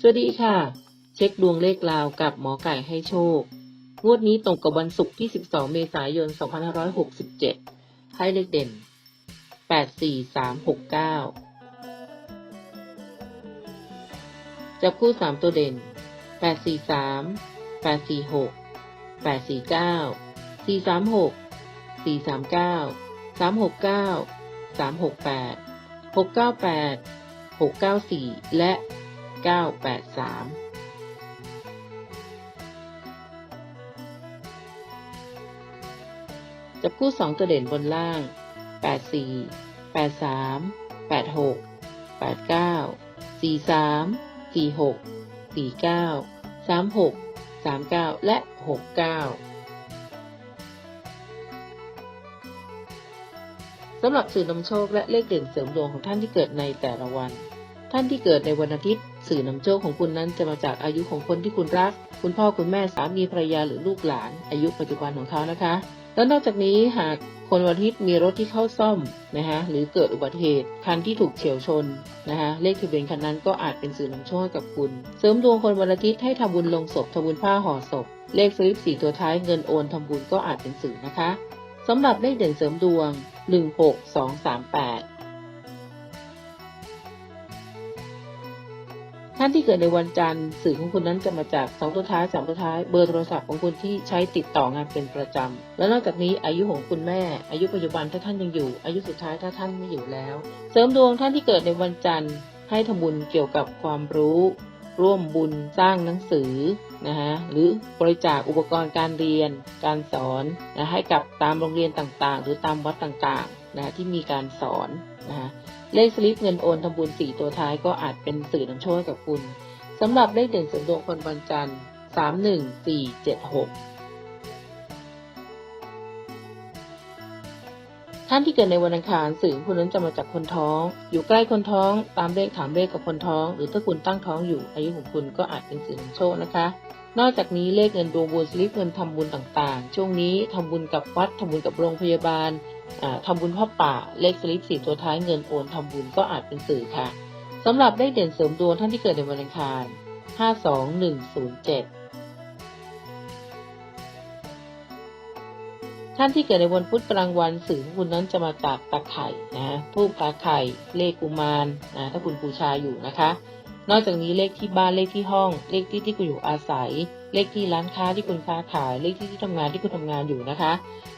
สวัสดีค่ะ เช็คดวงเลขลาวกับหมอไก่ให้โชค งวดนี้ตรงกับวันศุกร์ที่ 12 เมษายน 2567 ให้เลขเด่น 84369 จับคู่ 3 ตัวเด่น 843 846 849 436 439 369 368 698 694 และ 983จับคู่ 2 ตัวเด่นบนล่าง 84 83 86 89 43 46 49 36 39 และ 69 สำหรับสื่อนำโชคและเลขเด่นเสริมดวงของท่านที่เกิดในแต่ละวัน ท่านที่เกิดในวันอาทิตย์ สื่อนำโชคของคุณนั้นจะมาจากอายุของคนที่คุณรัก คุณพ่อคุณแม่สามีภรรยาหรือลูกหลาน อายุปัจจุบันของเขานะคะ แล้วนอกจากนี้หากคนวันอาทิตย์มีรถที่เข้าซ่อมนะคะหรือเกิดอุบัติเหตุคันที่ถูกเฉียวชนนะคะเลขทะเบียนคันนั้นก็อาจเป็นสื่อนำโชคกับคุณ เสริมดวงคนวันอาทิตย์ให้ทำบุญลงศพทำบุญผ้าห่อศพ เลขสลิปสี่ตัวท้ายเงินโอนทำบุญก็อาจเป็นสื่อนะคะสำหรับเลขเด่นเสริมดวง 16238 ท่านที่เกิดในวันจันทร์สื่อของคุณนั้นจะมาจากสองตัวท้ายสามตัวท้ายเบอร์โทรศัพท์ของคุณที่ใช้ติดต่องานเป็นประจำและนอกจากนี้อายุของคุณแม่ อายุปัจจุบันถ้าท่านยังอยู่ อายุสุดท้ายถ้าท่านไม่อยู่แล้ว เสริมดวงท่านที่เกิดในวันจันทร์ ให้ทำบุญเกี่ยวกับความรู้ ร่วมบุญสร้างหนังสือนะฮะหรือบริจาคอุปกรณ์การเรียน การสอนนะให้กับตามโรงเรียนต่างๆ หรือตามวัดต่างๆนะที่มีการสอนนะฮะ เลขสลิปเงินโอนทำบุญ4ตัวท้ายก็อาจเป็นสื่อนำโชคกับคุณสำหรับเลขเด่นเสริมดวงคนวันจันทร์31476ท่านที่เกิดในวันอังคารสื่อคุณนั้นจะมาจากคนท้อง อยู่ใกล้คนท้องตามเลขถามเลขกับคนท้อง หรือถ้าคุณตั้งท้องอยู่อายุของคุณก็อาจเป็นสื่อนำโชคนะคะ นอกจากนี้เลขเงินดวงบุญสลิปเงินทำบุญต่างๆ ช่วงนี้ทำบุญกับวัดทำบุญกับโรงพยาบาล อ่าทำบุญพ่อป่าเลขสลิปสี่ตัวท้ายเงินโอนทำบุญก็อาจเป็นสื่อค่ะสำหรับเลขเด่นเสริมดวงท่านที่เกิดในวันอังคาร52107ท่านที่เกิดในวันพุธกลางวันสื่อของคุณนั้นจะมาจากตาไข่นะทูบตาไข่เลขกุมารนะถ้าคุณบูชาอยู่นะคะ นอกจากนี้เลขที่บ้านเลขที่ห้อง เลขที่ที่คุณอยู่อาศัย เลขที่ร้านค้าที่คุณค้าขาย เลขที่ที่ทำงานที่คุณทำงานอยู่นะคะ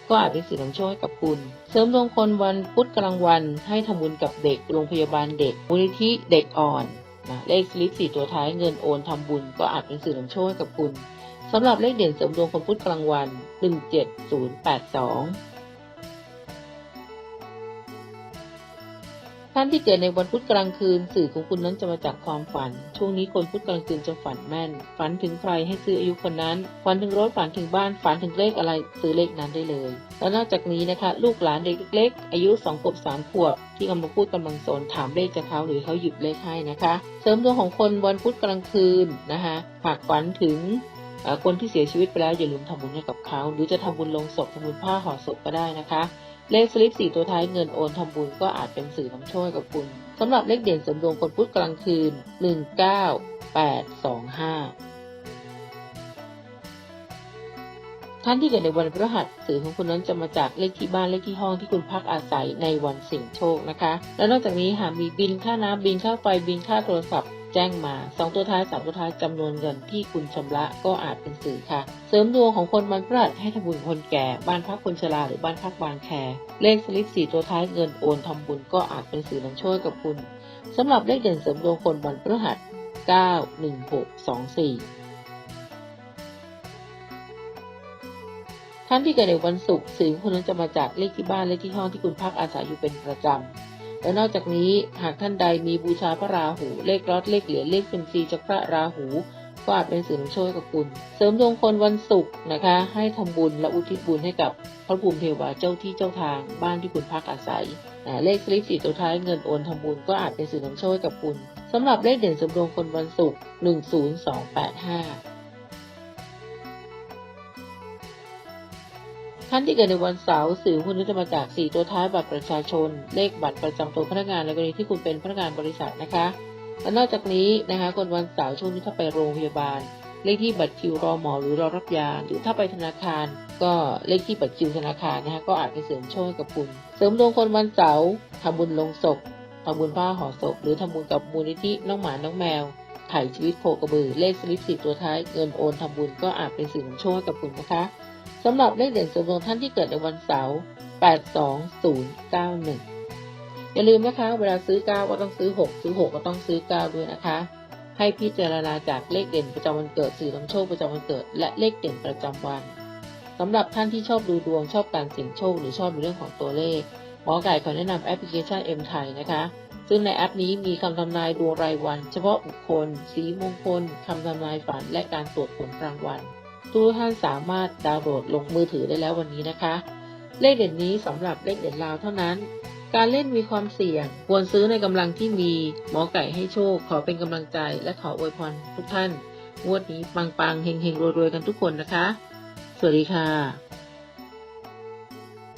ก็อาจเป็นสื่อนำโชคให้กับคุณ เสริมดวงคนวันพุธกลางวัน ให้ทำบุญกับเด็กโรงพยาบาลเด็กมูลนิธิเด็กอ่อนนะเลขสลิปสี่ตัวท้ายเงินโอนทำบุญ ก็อาจเป็นสื่อนำโชคให้กับคุณสำหรับเลขเด่นเสริมดวงคนพุธกลางวัน 17082 ท่านที่เกิดในวันพุธกลางคืนสื่อของคุณนั้นจะมาจากความฝัน ช่วงนี้คนพุธกลางคืนจะฝันแม่น ฝันถึงใครให้ซื้ออายุคนนั้น ฝันถึงรถฝันถึงบ้านฝันถึงเลขอะไรซื้อเลขนั้นได้เลย แล้วนอกจากนี้นะคะ ลูกหลานเด็กเล็กๆอายุ2ขวบ3ขวบที่กำลังพูดกำลังสนถามเลขจากเขาหรือเขาหยิบเลขให้นะคะ เสริมดวงของคนวันพุธกลางคืนนะคะหากฝันถึงคนที่เสียชีวิตไปแล้วอย่าลืมทำบุญให้กับเขา หรือจะทำบุญลงศพทำบุญผ้าห่อศพก็ได้นะคะ เลขสลิปสี่ตัวท้ายเงินโอนทำบุญก็อาจเป็นสื่อนำโชคกับคุณสำหรับเลขเด่นสมดวงคนพุธกลางคืน 19825ท่านที่เกิดในวันพฤหัสสื่อของคุณนั้นจะมาจากเลขที่บ้านเลขที่ห้องที่คุณพักอาศัยในวันเสี่ยงโชคนะคะ และนอกจากนี้หากมีบินค่าน้ำบินค่าไฟบินค่าโทรศัพท์ แจ้งมาสองตัวท้ายสามตัวท้ายจำนวนเงินที่คุณชำระก็อาจเป็นสื่อค่ะ เสริมดวงของคนวันพฤหัสให้ทำบุญคนแก่ บ้านพักคนชราหรือบ้านพักบางแค เลขสลิปสี่ตัวท้ายเงินโอนทำบุญก็อาจเป็นสื่อนำโชคกับคุณสำหรับเลขเด่นเสริมดวงคนวันพฤหัส 91624ท่านที่เกิดในวันศุกร์สื่อคุณนั้นจะมาจากเลขที่บ้านเลขที่ห้องที่คุณพักอาศัยอยู่เป็นประจำ และนอกจากนี้หากท่านใดมีบูชาพระราหู เลขรอดเลขเหรียญเลขเซมซีจากพระราหูก็อาจเป็นสื่อนำโชคกับคุณ เสริมดวงคนวันศุกร์นะคะ ให้ทำบุญและอุทิศบุญให้กับพระภูมิเทวาเจ้าที่เจ้าทางบ้านที่คุณพักอาศัย เลขสลิปสีตัวท้ายเงินโอนทำบุญก็อาจเป็นสื่อนำโชคกับคุณ สำหรับเลขเด่นเสริมดวงคนวันศุกร์10285 ท่านที่เกิดในวันเสาร์สื่อคุณนี้จะมาจาก 4 ตัวท้ายบัตรประชาชน เลขบัตรประจำตัวพนักงานในกรณีที่คุณเป็นพนักงานบริษัทนะคะ และนอกจากนี้นะคะคนวันเสาร์ช่วงนี้ถ้าไปโรงพยาบาล เลขที่บัตรคิวรอหมอหรือรอรับยา หรือถ้าไปธนาคาร ก็เลขที่บัตรคิวธนาคารนะคะก็อาจไปเสริมโชคให้กับคุณ เสริมดวงคนวันเสาร์ทำบุญลงศพทำบุญผ้าห่อศพ หรือทำบุญกับมูลนิธิน้องหมาน้องแมวถ่ายชีวิตโคกระบือ เลขสลิปสีตัวท้ายเงินโอนทำบุญก็อาจเป็นสื่อนำโชคให้กับคุณนะคะ สำหรับเลขเด่นสริมดวงท่านที่เกิดในวันเสาร์ 82091 อย่าลืมนะคะ เวลาซื้อ 9 ก็ต้องซื้อ 6 ซื้อ 6 ก็ต้องซื้อ 9 ด้วยนะคะ ให้พิจารณาจากเลขเด่นประจำวันเกิด สื่อนำโชคประจำวันเกิด และเลขเด่นประจำวันสำหรับท่านที่ชอบดูดวงชอบการเสี่ยงโชค หรือชอบในเรื่องของตัวเลขหมอไก่ขอแนะนำแอปพลิเคชัน M ไทยนะคะ ซึ่งในแอปนี้มีคำทำนายดวงรายวัน เฉพาะบุคคล สีมงคลคำทำนายฝัน และการตรวจผลรางวัล ทุกท่านสามารถดาวน์โหลดลงมือถือได้แล้ววันนี้นะคะ เลขเด่นนี้สำหรับเลขเด่นลาวเท่านั้น การเล่นมีความเสี่ยง ควรซื้อในกำลังที่มี หมอไก่ให้โชค ขอเป็นกำลังใจ และขออวยพรทุกท่านงวดนี้ปังๆเฮงๆรวยๆกันทุกคนนะคะ สวัสดีค่ะ